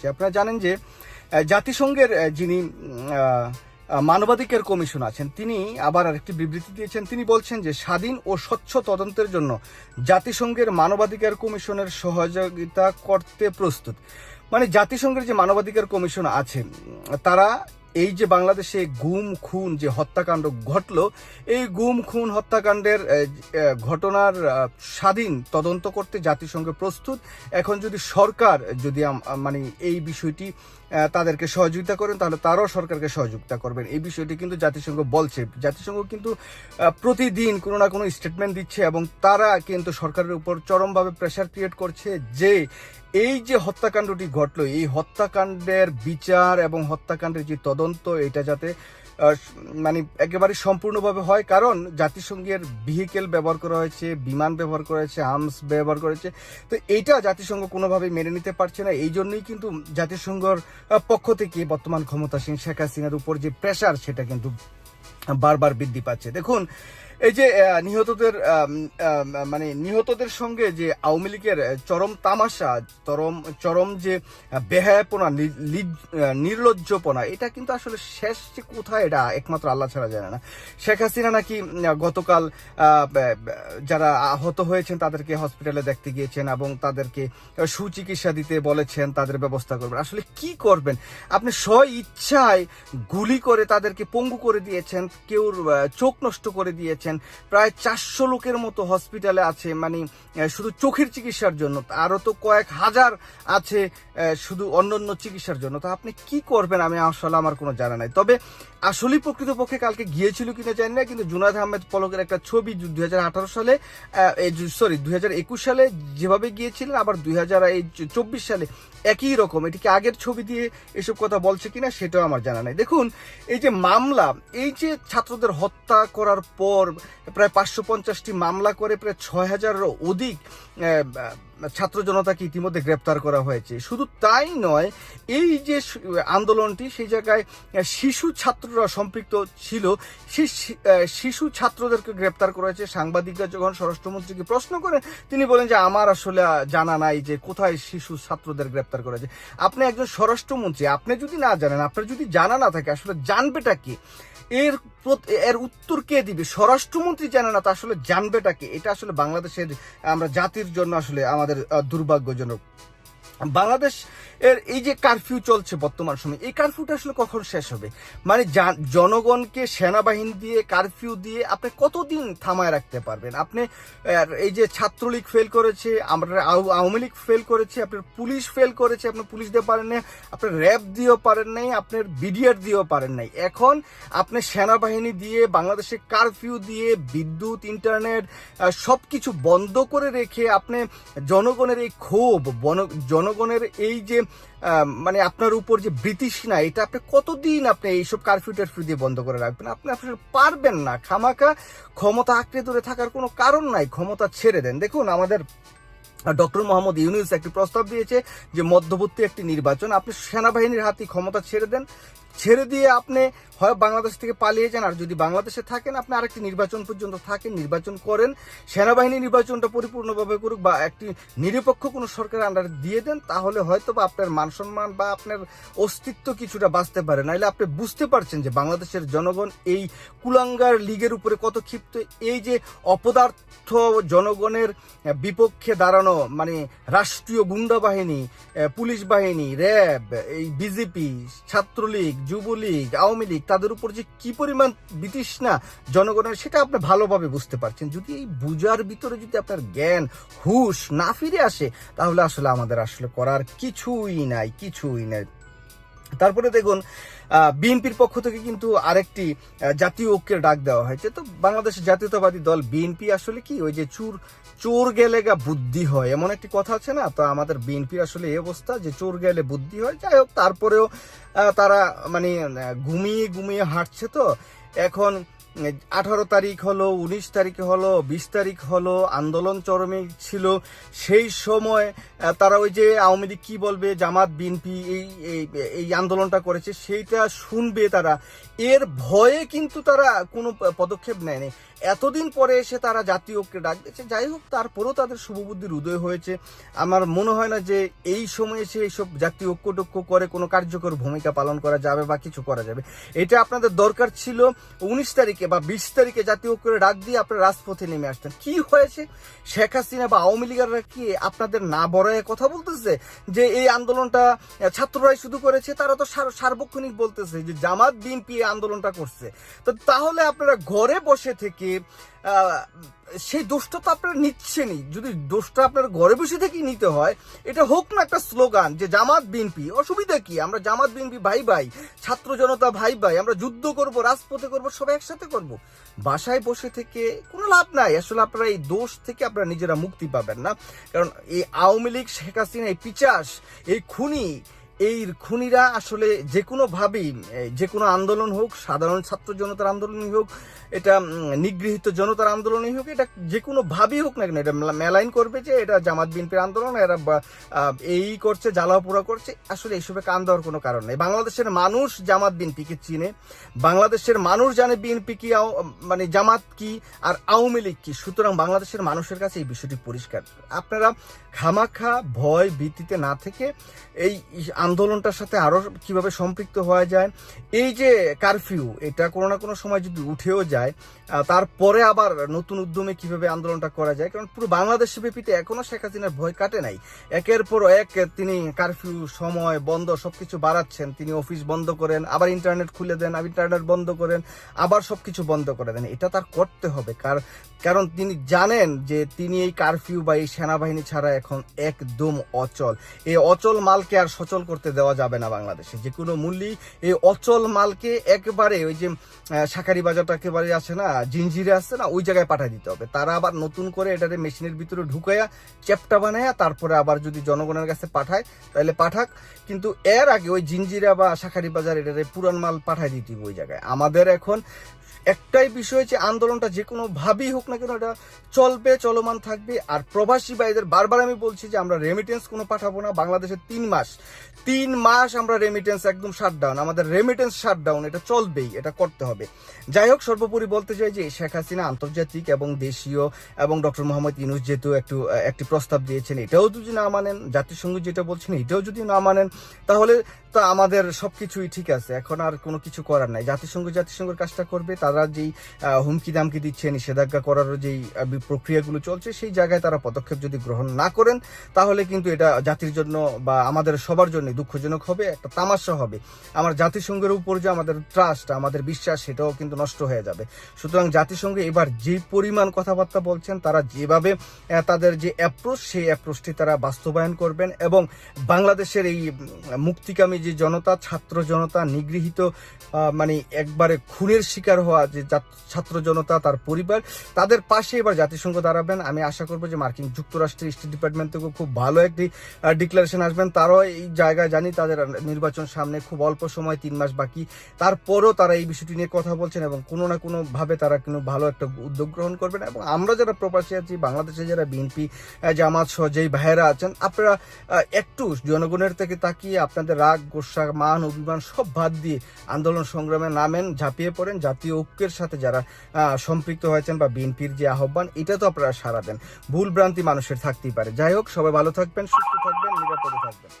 হয়েছে আপনারা জানেন যে জাতিসংঘের যিনি মানবাধিকার কমিশন আছেন, তিনি আবার আরেকটি বিবৃতি দিয়েছেন। তিনি বলছেন যে, স্বাধীন ও স্বচ্ছ তদন্তের জন্য জাতিসংঘের মানবাধিকার কমিশনের সহযোগিতা করতে প্রস্তুত। মানে জাতিসংঘের যে মানবাধিকার কমিশন আছে, তারা এই যে বাংলাদেশে গুম, খুন যে হত্যাকাণ্ড ঘটলো, এই গুম, খুন হত্যাকাণ্ডের ঘটনার স্বাধীন তদন্ত করতে জাতিসংঘ প্রস্তুত। এখন যদি সরকার যদি মানে এই বিষয়টি তাদেরকে সহযোগিতা করেন, তাহলে তারাও সরকারকে সহযোগিতা করবেন। এই বিষয়টি কিন্তু জাতিসংঘ বলছে। জাতিসংঘ কিন্তু প্রতিদিন কোনো না কোনো স্টেটমেন্ট দিচ্ছে এবং তারা কিন্তু সরকারের উপর চরমভাবে প্রেশার ক্রিয়েট করছে যে এই যে হত্যাকাণ্ডটি ঘটলো, এই হত্যাকাণ্ডের বিচার এবং হত্যাকাণ্ডের যে তদন্ত, এটা যাতে মানে একেবারে সম্পূর্ণভাবে হয়, কারণ জাতিসংঘের ভেহিকেল ব্যবহার করা হয়েছে, বিমান ব্যবহার করা হয়েছে আর্মস ব্যবহার করেছে তো এইটা জাতিসংঘ কোনোভাবেই মেনে নিতে পারছে না। এই জন্যই কিন্তু জাতিসংঘর পক্ষ থেকে বর্তমান ক্ষমতাসীন শেখ হাসিনার উপর যে প্রেশার সেটা কিন্তু বারবার বৃদ্ধি পাচ্ছে। দেখুন এই যে নিহতদের মানে নিহতদের সঙ্গে যে আওয়ামী লীগের চরম তামাশা, চরম চরম যে বেহায়াপনা নির্লজ্জপনা, এটা কিন্তু আসলে শেষ যে কোথায়, এটা একমাত্র আল্লাহ ছাড়া জানে না। শেখ হাসিনা নাকি গতকাল যারা আহত হয়েছেন, তাদেরকে হসপিটালে দেখতে গিয়েছেন এবং তাদেরকে সুচিকিৎসা দিতে বলেছেন, তাদের ব্যবস্থা করবেন। আসলে কি করবেন? আপনি স্ব ইচ্ছায় গুলি করে তাদেরকে পঙ্গু করে দিয়েছেন, কেউ চোখ নষ্ট করে দিয়েছেন প্রায় চারশো লোকের মতো হসপিটালে আছে মানে শুধু চোখের চিকিৎসার জন্য, আরও তো কয়েক হাজার আছে শুধু অন্য অন্য চিকিৎসার জন্য। তো আপনি কি করবেন? আমি আসলে আমার কোনো জানা নাই। তবে আসলেই প্রকৃতপক্ষে কালকে গিয়েছিল কিনা জানি না, কিন্তু জুনাদ আহমেদ পলকের একটা ছবি দুই হাজার আঠারো সালে সরি দুই হাজার একুশ সালে যেভাবে গিয়েছিলেন, আবার দুই সালে একই রকম। এটিকে আগের ছবি দিয়ে এসব কথা বলছে কিনা সেটাও আমার জানা নাই। দেখুন, এই যে মামলা, এই যে ছাত্রদের হত্যা করার পর প্রায় পাঁচশো পঞ্চাশটি মামলা করে প্রায় ছয় হাজারেরও অধিক ছাত্র জনতাকে ইতিমধ্যে গ্রেপ্তার করা হয়েছে। শুধু তাই নয়, এই যে আন্দোলনটি সেই জায়গায় শিশু ছাত্ররা সম্পৃক্ত ছিল, সেই শিশু ছাত্রদেরকে গ্রেপ্তার করা হয়েছে। সাংবাদিকরা যখন স্বরাষ্ট্রমন্ত্রীকে প্রশ্ন করেন, তিনি বলেন যে আমার আসলে জানা নাই যে কোথায় শিশু ছাত্রদের গ্রেপ্তার করা হয়েছে। আপনি একজন স্বরাষ্ট্রমন্ত্রী, আপনি যদি না জানেন, আপনার যদি জানা না থাকে, আসলে জানবেটা কি? এর এর উত্তর কে দিবে? স্বরাষ্ট্রমন্ত্রী জানে না, তা আসলে জানবেটা কি? এটা আসলে বাংলাদেশের, আমরা জাতির জন্য আসলে আমাদের আহ, দুর্ভাগ্যজনক। বাংলাদেশ এর এই যে কারফিউ চলছে বর্তমান সময়, এই কারফিউটা আসলে কখন শেষ হবে? মানে জনগণকে সেনাবাহিনী দিয়ে কারফিউ দিয়ে আপনি কতদিন থামায় রাখতে পারবেন? আপনি এই যে ছাত্রলীগ ফেল করেছে, আমরা আও- আওয়ামী লীগ ফেল করেছে, আপনার পুলিশ ফেল করেছে আপনি পুলিশ দিয়ে পারেন না আপনার র্যাব দিয়েও পারেন নাই, আপনার বিডিআর দিয়েও পারেন নাই। এখন আপনি সেনাবাহিনী দিয়ে, বাংলাদেশে কারফিউ দিয়ে, বিদ্যুৎ ইন্টারনেট সব কিছু বন্ধ করে রেখে আপনি জনগণের এই ক্ষোভ, বন- জনগণের এই যে মানে আপনার উপর যে ব্রিটিশনা এটা আপনি কতদিন আপনি এইসব কারফিউ টারফিউ দিয়ে বন্ধ করে রাখবেন? আপনি আপনার পারবেন না। খামাকা ক্ষমতা আঁকড়ে ধরে থাকার কোনো কারণ নাই, ক্ষমতা ছেড়ে দেন। দেখুন, আমাদের ডক্টর মোহাম্মদ ইউনুস একটি প্রস্তাব দিয়েছে যে, মধ্যবর্তী একটি নির্বাচন, আপনি সেনাবাহিনীর হাতে ক্ষমতা ছেড়ে দেন। ছেড়ে দিয়ে আপনি হয় বাংলাদেশ থেকে পালিয়ে যান, আর যদি বাংলাদেশে থাকেন, আপনি আরেকটি নির্বাচন পর্যন্ত থাকেন, নির্বাচন করেন, সেনাবাহিনী নির্বাচনটা পরিপূর্ণভাবে করুক বা একটি নিরপেক্ষ কোনো সরকারের আন্ডারে দিয়ে দেন, তাহলে হয়তো বা আপনার মান সম্মান বা আপনার অস্তিত্ব কিছুটা বাঁচতে পারে। নাহলে আপনি বুঝতে পারছেন যে বাংলাদেশের জনগণ এই কুলাঙ্গার লীগের উপরে কত ক্ষিপ্ত। এই যে অপদার্থ জনগণের বিপক্ষে দাঁড়ানো মানে রাষ্ট্রীয় গুন্ডা বাহিনী পুলিশ বাহিনী, র্যাব, এই বিজেপি, ছাত্রলীগ যুবলীগ, আওয়ামী লীগ, তাদের উপর যে কি পরিমাণ বিতৃষ্ণা জনগণের, সেটা আপনি ভালোভাবে বুঝতে পারছেন। যদি এই বুজার ভিতরে যদি আপনার জ্ঞান, হুশ না ফিরে আসে, তাহলে আসলে আমাদের আসলে করার কিছুই নাই কিছুই নাই। তারপরে দেখুন বিএনপির পক্ষ থেকে কিন্তু আরেকটি জাতীয় ঐক্যের ডাক দেওয়া হয়েছে। তো বাংলাদেশের জাতীয়তাবাদী দল বিএনপি আসলে কি, ওই যে চুর, চোর গেলে গা বুদ্ধি হয়, এমন একটি কথা আছে না? তো আমাদের বিএনপির আসলে এই অবস্থা যে চোর গেলে বুদ্ধি হয়। যাই হোক, তারপরেও তারা মানে ঘুমিয়ে ঘুমিয়ে হাঁটছে তো। এখন আঠারো তারিখ হলো, উনিশ তারিখ হলো, বিশ তারিখ হলো, আন্দোলন চরমে ছিল। সেই সময় তারা ওই যে আওয়ামী লীগ কী বলবে, জামাত, বিএনপি এই- এই আন্দোলনটা করেছে, সেইটা শুনবে তারা। এর ভয়ে কিন্তু তারা কোনো পদক্ষেপ নেয়নি। এতদিন পরে এসে তারা জাতীয় ঐক্যে ডাক দিয়েছে। যাই হোক, তারপরেও তাদের শুভবুদ্ধির উদয় হয়েছে। আমার মনে হয় না যে এই সময়ে এসে এইসব জাতীয় ঐক্য টক্য করে কোনো কার্যকর ভূমিকা পালন করা যাবে বা কিছু করা যাবে। এটা আপনাদের দরকার ছিল। উনিশ তারিখে বা বিশ তারিখে জাতীয় ঐক্যের ডাক দিয়ে আপনারা রাজপথে নেমে আসতেন। কি হয়েছে? শেখ হাসিনা বা আওয়ামী লীগাররা কি আপনাদের না বড়ায় কথা বলতেছে? যে এই আন্দোলনটা ছাত্ররাই শুধু করেছে, তারা তো সার- সার্বক্ষণিক বলতেছে যে জামাত, বিএনপি আন্দোলনটা করছে। তো তাহলে আপনারা ঘরে বসে থেকে সেই দোষটা তো আপনারা নিচ্ছেনই। যদি দোষটা আপনার ঘরে বসে থেকেই নিতে হয়, এটা হোক না একটা স্লোগান যে জামাত বিএনপি, অসুবিধা কি? আমরা জামাত বিএনপি ভাই ভাই, ছাত্র জনতা ভাই ভাই, আমরা যুদ্ধ করব, রাজপথে করব সবাই একসাথে করব। বাসায় বসে থেকে কোনো লাভ নাই। আসলে আপনারা এই দোষ থেকে আপনারা নিজেরা মুক্তি পাবেন না। কারণ এই আওয়ামী লীগ, শেখ হাসিনা, এই পিচাস, এই খুনি এই খুনিরা আসলে যে কোনো ভাবেই যে কোনো আন্দোলন হোক, সাধারণ ছাত্র জনতার আন্দোলনই হোক, এটা নিগৃহীত জনতার আন্দোলনই হোক, এটা যে কোনো ভাবেই হোক না কেন, এটা মেলাইন করবে যে এটা জামাত বিএনপির আন্দোলন, এরা এই করছে জ্বালাপোড়া করছে, আসলে এইসবে কান দেওয়ার কোনো কারণ নেই। বাংলাদেশের মানুষ জামাত বিএনপিকে চিনে, বাংলাদেশের মানুষ জানে বিএনপি কি মানে জামাত কি, আর আওয়ামী লীগ কি। সুতরাং বাংলাদেশের মানুষের কাছে এই বিষয়টি পরিষ্কার। আপনারা খামাখা ভয় ভীতিতে না থেকে এই আন্দোলনটার সাথে আরও কীভাবে সম্পৃক্ত হওয়া যায়, এই যে কারফিউ এটা কোনো না কোনো সময় যদি উঠেও যায় তারপরে আবার নতুন উদ্যমে কীভাবে আন্দোলনটা করা যায়, কারণ পুরো বাংলাদেশ ব্যাপীতে এখনও শেখ হাসিনার ভয় কাটে নাই। একের পর এক তিনি কারফিউ সময়, বন্ধ সবকিছু বাড়াচ্ছেন। তিনি অফিস বন্ধ করেন, আবার ইন্টারনেট খুলে দেন, আবার ইন্টারনেট বন্ধ করেন, আবার সবকিছু বন্ধ করে দেন। এটা তার করতে হবে। কার, কারণ তিনি জানেন যে তিনি এই কারফিউ বা এই সেনাবাহিনী ছাড়া এখন একদম অচল। এই অচল মালকে আর সচল করতে দেওয়া যাবে না বাংলাদেশে। যে কোনো মূল্যেই এই অচল মালকে একবারে ওই যে শাকারি বাজারটা একেবারে আছে না জিঞ্জিরে আছে না, ওই জায়গায় পাঠিয়ে দিতে হবে। তারা আবার নতুন করে এটাতে মেশিনের ভিতরে ঢুকাইয়া চ্যাপটা বানায়া তারপরে আবার যদি জনগণের কাছে পাঠায়, তাহলে পাঠাক। কিন্তু এর আগে ওই জিঞ্জিরা বা শাকারি বাজার এটাতে পুরান মাল পাঠায় দিতে ওই জায়গায়। আমাদের এখন একটাই বিষয় যে আন্দোলনটা যে কোনো ভাবেই হোক না কেন, এটা চলবে, চলমান থাকবে। আর প্রবাসী ভাইদের বারবার আমি বলছি যে আমরা রেমিটেন্স কোনো পাঠাবো না। বাংলাদেশে তিন মাস তিন মাস আমরা রেমিটেন্স একদম শাটডাউন আমাদের রেমিটেন্স শাটডাউন এটা চলবেই, এটা করতে হবে। যাই হোক, সর্বোপরি বলতে চাই যে শেখ হাসিনা আন্তর্জাতিক এবং দেশীয় এবং ডক্টর মোহাম্মদ ইনুস যেহেতু একটু, একটি প্রস্তাব দিয়েছেন, এটাও যদি না মানেন, জাতিসংঘ যেটা বলছেন, এটাও যদি না মানেন, তাহলে তো আমাদের সবকিছুই ঠিক আছে। এখন আর কোনো কিছু করার নাই। জাতিসংঘ জাতিসংঘের কাজটা করবে তারা যেই আহ, হুমকি দামকি দিচ্ছে নিষেধাজ্ঞা করারও যেই প্রক্রিয়াগুলো চলছে সেই জায়গায় তারা পদক্ষেপ যদি গ্রহণ না করেন তাহলে কিন্তু এটা জাতির জন্য বা আমাদের সবার জন্য দুঃখজনক হবে একটা তামাশা হবে। আমার জাতিসংঘের উপর যে আমাদের ট্রাস্ট আমাদের বিশ্বাস সেটাও কিন্তু নষ্ট হয়ে যাবে। সুতরাং জাতিসংঘ এবার যে পরিমাণ কথাবার্তা বলছেন তারা যেভাবে তাদের যে অ্যাপ্রোচ সেই অ্যাপ্রোচটি তারা বাস্তবায়ন করবেন এবং বাংলাদেশের এই মুক্তিকামী যে জনতা ছাত্র জনতা নিগৃহীত মানে একবারে খুনের শিকার হওয়া যে ছাত্র জনতা, তার পরিবার, তাদের পাশে এবার জাতিসংঘ দাঁড়াবেন। আমি আশা করব যে মার্কিন যুক্তরাষ্ট্রের স্টেট ডিপার্টমেন্ট থেকে খুব ভালো একটি ডিক্লারেশন আসবেন। তারাও এই জায়গায় জানি তাদের নির্বাচন সামনে খুব অল্প সময়, তিন মাস বাকি। তারপরও তারা এই বিষয়টি নিয়ে কথা বলছেন এবং কোনো না কোনোভাবে তারা কিন্তু ভালো একটা উদ্যোগ গ্রহণ করবেন এবং আমরা যারা প্রবাসী আছি, বাংলাদেশে যারা বিএনপি জামাত সহ যেই ভাইয়েরা আছেন, আপনারা একটু জনগণের থেকে তাকিয়ে আপনাদের রাগ, গোসা, মান, অভিমান সব বাদ দিয়ে আন্দোলন সংগ্রামে নামেন, ঝাঁপিয়ে পড়েন। জাতীয় ঐক্যের সাথে যারা সম্পৃক্ত হয়েছেন বা বিএনপির যে আহ্বান, এটা তো আপনারা সারা দেন। ভুল ভ্রান্তি মানুষের থাকতেই পারে। যাই হোক, সবাই ভালো থাকবেন, সুস্থ থাকবেন, নিরাপদে থাকবেন।